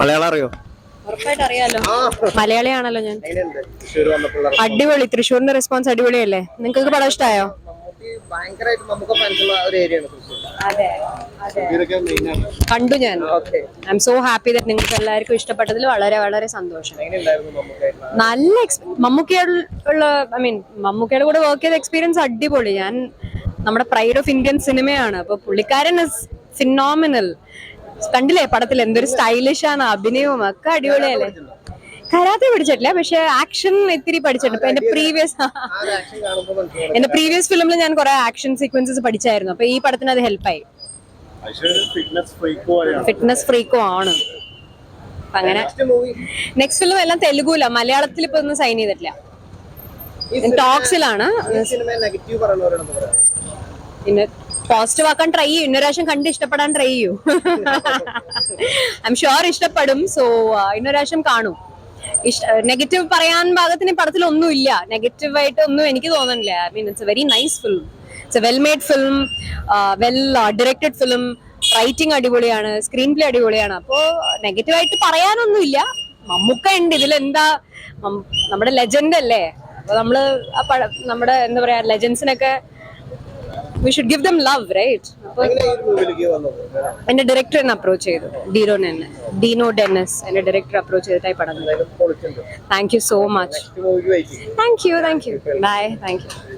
മലയാളം അറിയോ? ഉറപ്പായിട്ട് അറിയാലോ. മലയാളിയാണല്ലോ ഞാൻ. അടിപൊളി. തൃശ്ശൂരിന്റെ റെസ്പോൺസ് അടിപൊളിയല്ലേ? നിങ്ങൾക്ക് പടം ഇഷ്ടമായോ കണ്ടു ഞാൻ. Okay I'm so happy that നിങ്ങൾക്ക് എല്ലാവർക്കും ഇഷ്ടപ്പെട്ടതിൽ വളരെ വളരെ സന്തോഷം. നല്ല മമ്മൂക്കയുള്ള ഐ മീൻ മമ്മൂക്കയുടെ കൂടെ വർക്ക് ചെയ്ത എക്സ്പീരിയൻസ് അടിപൊളി. ഞാൻ നമ്മുടെ പ്രൈഡ് ഓഫ് ഇന്ത്യൻ സിനിമയാണ് അപ്പൊ പുള്ളിക്കാരൻ ഇസ് ഫിനോമിനൽ കണ്ടില്ലേ പടത്തിൽ എന്തൊരു സ്റ്റൈലിഷ് ആണ് അഭിനയവും ഒക്കെ അടിപൊളിയല്ലേ? കരാത്തെ പഠിച്ചിട്ടില്ല പക്ഷെ ആക്ഷൻ ഇത്തിരി പഠിച്ചിട്ടുണ്ട്. എന്റെ പ്രീവിയസ് എന്റെ പ്രീവിയസ് ഫിലിമിൽ ഞാൻ കുറെ ആക്ഷൻ സീക്വൻസസ് പഠിച്ചായിരുന്നു. അപ്പൊ ഈ പടത്തിന് അത് ഹെൽപ്പായി ഫിറ്റ്നസ് ഫ്രീക്കോ പോലെയാണ് ഫിറ്റ്നസ് ഫ്രീക്കും ആണ് അങ്ങനെ നെക്സ്റ്റ് ഫിലിം എല്ലാം തെലുഗുല. മലയാളത്തിൽ ഇപ്പൊ ഒന്നും സൈൻ ചെയ്തിട്ടില്ല. ടോക്സിലാണ് പിന്നെ പോസിറ്റീവ് ആക്കാൻ ട്രൈ ചെയ്യും. ഇന്ന പ്രാവശ്യം കണ്ട് ഇഷ്ടപ്പെടാൻ ട്രൈ ചെയ്യൂ. ഐ എം ഷുവർ ഇഷ്ടപ്പെടും സോ ഇന്ന പ്രാവശ്യം കാണും. നെഗറ്റീവ് പറയാൻ ഭാഗത്തിന് പടത്തിൽ ഒന്നുമില്ല നെഗറ്റീവ് ആയിട്ട് ഒന്നും എനിക്ക് തോന്നുന്നില്ല I mean it's a very nice film it's a well made film well directed film writing അടിപൊളിയാണ്. സ്ക്രീൻ പ്ലേ അടിപൊളിയാണ്. അപ്പോ നെഗറ്റീവ് ആയിട്ട് പറയാനൊന്നുമില്ല മമ്മൂക്ക ഉണ്ട് ഇതിലെന്താ? നമ്മുടെ ലെജൻഡ് അല്ലേ? അപ്പൊ നമ്മൾ നമ്മുടെ എന്താ പറയാ ലെജൻസിനൊക്കെ we should give them love right എന്റെ ഡയറക്ടർ എന്നെ അപ്രോച്ച് ചെയ്തു. ഡീറോൻ എന്നെ ഡീനോ ഡെന്നസ് എന്റെ ഡയറക്ടർ അപ്രോച്ച് ചെയ്തിട്ടായി പടം thank you so much thank you thank you bye thank you